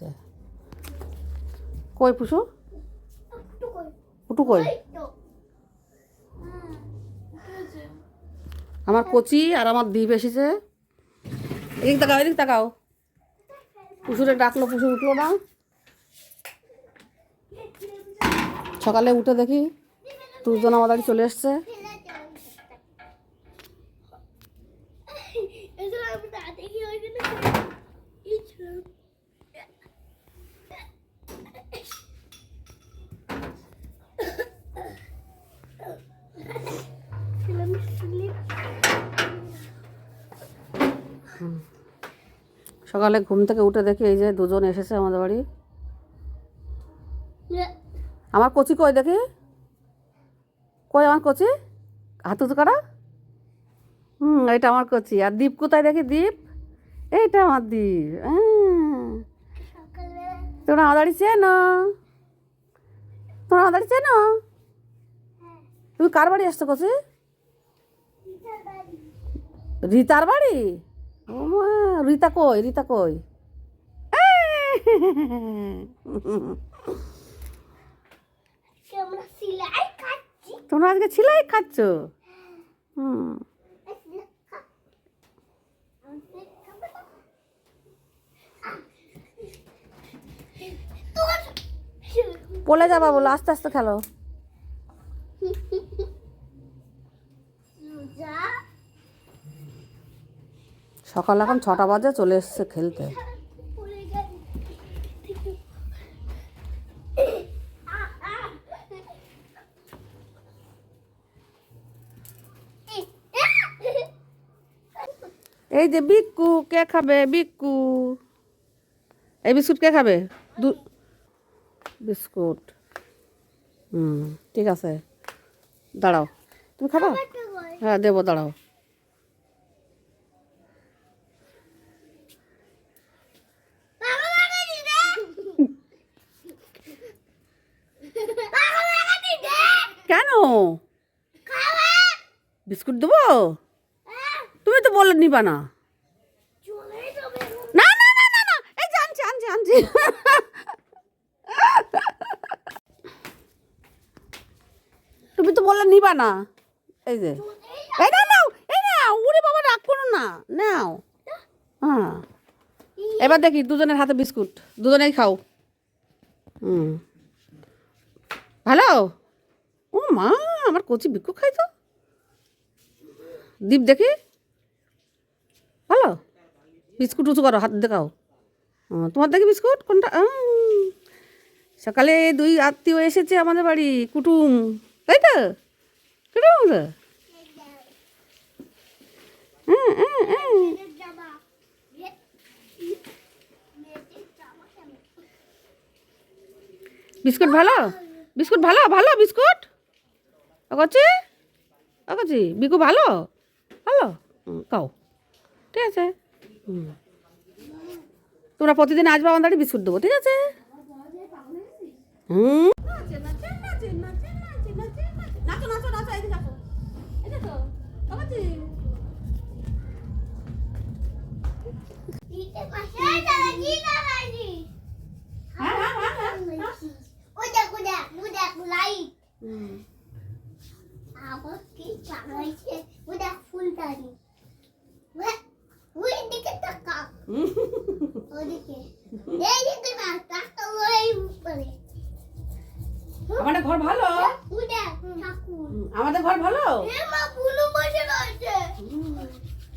যে কই পুষু? পুটু কই আমার কচি আর আমার দ্বীপ এসেছে। এদিক তাকাও এদিক তাকাও। পুষুরে ডাকলো পুষু উঠল না। সকালে উঠে দেখি দুজন আমার বাড়ি চলে এসছে। সকালে ঘুম থেকে উঠে দেখি এই যে দুজন এসেছে আমাদের বাড়ি। আমার কচি কই দেখি? কই আমার কচি? হাত উঁচু করা? হুম এটা আমার কচি। আর দ্বীপ কোথায় দেখি? দ্বীপ এইটা আমার দ্বীপ হ্যাঁ। তোমরা আমার বাড়ি চেনো? তোমরা আমার বাড়ি চেনো? তুমি কার বাড়ি আসছো কচি? রিতার বাড়ি? ও মা রীতা কই রীতা কই? সিলাই তোমরা আজকে ছিলাই খাচ্ছ? হুম। পলে যাবা বলো আস্তে আস্তে খেলো। সকাল এখন ছটা বাজে চলে এসছে খেলতে। এই যে বিক্কু কে খাবে? বিক্কু। এই বিস্কুট কে খাবে? দু বিস্কুট। হুম ঠিক আছে। দাঁড়াও। তুমি খাবা? হ্যাঁ দেবো দাঁড়াও। বিস্কুট দেবো? তুমি তো বলে নিবা না। না না না না না, এই যে আনছি তুমি তো বললে নিবা না। এই যে। এই না নাও, এই নাও, উড়ে বাবা, রাগ করো না। নাও। হ্যাঁ। এবার দেখি, দুজনের হাতে বিস্কুট। দুজনেই খাও। হুম। ভালো? ও মা, আমার কচি বিক্ষু খাই তো। দীপ দেখি, ভালো? বিস্কুট উঁচু করো, হাত দেখাও। তোমার দেখি বিস্কুট? কোনটা? সকালে দুই আত্মীয় এসেছে আমাদের বাড়ি, কুটুম। তাই তো? কুটুম। বিস্কুট ভালো? বিস্কুট ভালো ভালো বিস্কুট? অগছি কচি? বিকু ভালো? ভালো? হুম, খাও। ঠিক আছে। হুম। তোমরা প্রতিদিন আসবা আমাদের দাঁড়িয়ে বিস্কুট দেবো ঠিক আছে? হুম। আমাদের ঘর ভালো? আমাদের ঘর ভালো এ মা বুনু বসে রয়েছে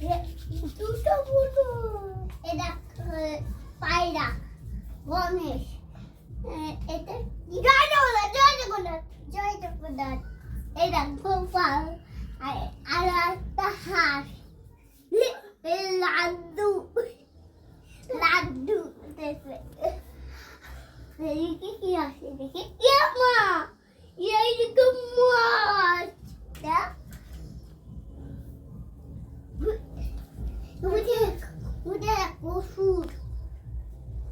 এ, দুটো বুনু এটা এ, পায়রা গণেশ এ, এটা জয় জগন্নাথ জয় জগন্নাথ জয় জগন্নাথ এটা গোপাল আর আর একটা হাঁস এ, লাড্ডু লাড্ডু দেখবে এদিকে কি আছে দেখি। মা! এইদিকে মাছ! ওষুধ।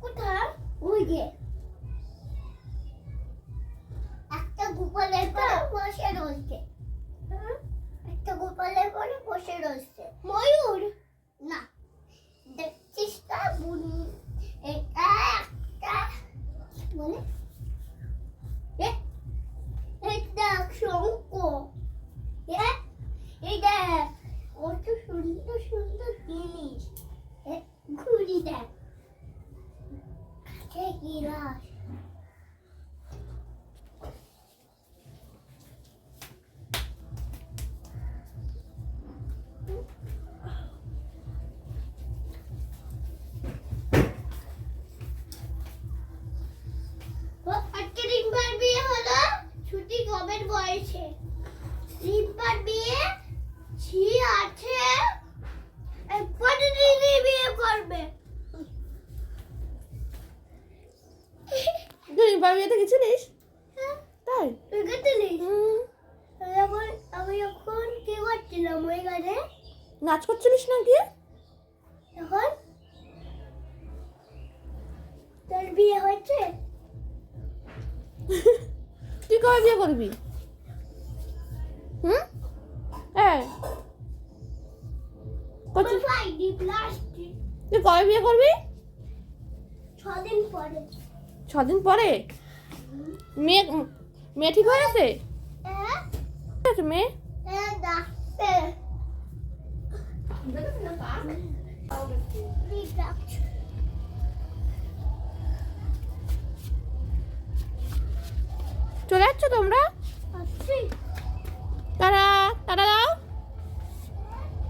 কোথায়? ওই যে। একটা গোপালের পরে বসে রয়েছে। একটা গোপালের পরে বসে রয়েছে। ময়ূর? না। দেখছিস তা? ওই গানে নাচ করছিলিস না গিয়ে? এখন? তোর বিয়ে হয়েছে? তুই কবে বিয়ে করবি? হুম? হ্যাঁ তুই কবে বিয়ে করবি? ছদিন পরে। ছদিন পরে? মেয়ে মেয়ে ঠিক হয়ে গেছে? হ্যাঁ। মেয়ে? যাচ্ছ তোমরা? তারা তারা দাও।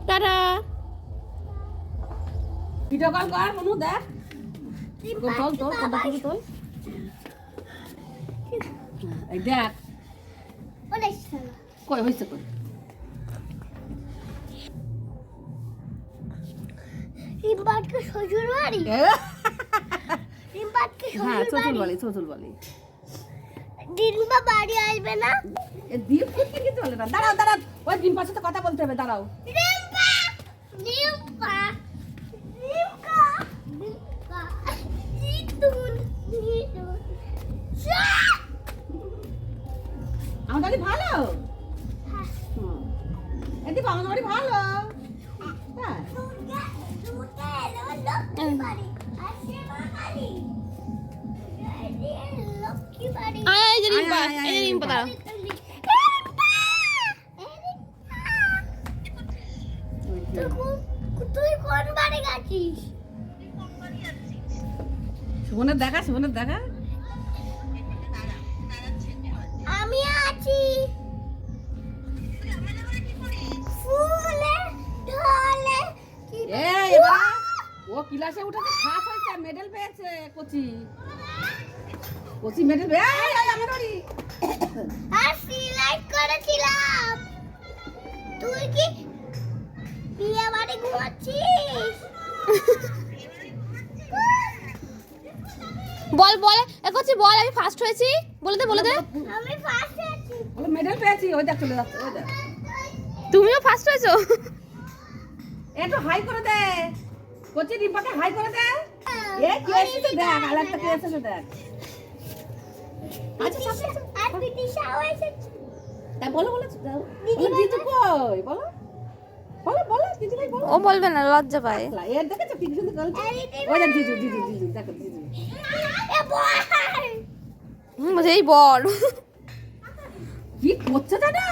তারা। ভিডিও কল কর মনু দেখ। তোল এই দেখ। কই হয়েছে কই? রিম্পাটকে শ্বশুর বাড়ি রিম্পাটকে হ্যাঁ শ্বশুর চতুল বাড়ি বলি চতুল দিনবা বাড়ি আসবে না। দিয়ে ফুটতে কি চলে না। দাঁড়াও দাঁড়াও। ওই দিন পাশে তো কথা বলতে হবে দাঁড়াও। রিম্পা রিম্পা সুমনের দেখা সুমনের দেখা আমি আছি। ফুলে ঢলে এই এবার ও ক্লাসে উঠেছে ফার্স্ট হয়েছে মেডেল পেয়েছে কোচি। কোচি মেডেল এই ফার্স্ট হয়েছি? বলে দে বলে দে। আমি ফার্স্ট বলে মেডেল পেয়েছি ওই দেখ চলে যাচ্ছে ওই দেখ। তুমিও ফার্স্ট হয়েছো? একটু হাই করে দে। কোচি রিম্পাকে হাই করে দে। এ কি এসেছে দেখ আলাদা কি এসেছে দেখ। আচ্ছা আচ্ছা, আচ্ছা আর বিদিশাও এসেছে। তা বলো বলো দিদি কই? বলো। বলো বলো জিজু ভাই বলো। ও বলবে না লজ্জা পায়। এর দেখেছ কি সুন্দর গল্প এই ওই দেখ জিজু জিজু জিজু দেখো জিজু এ বল হুম বলছে এই বল। কি করছ দাদা?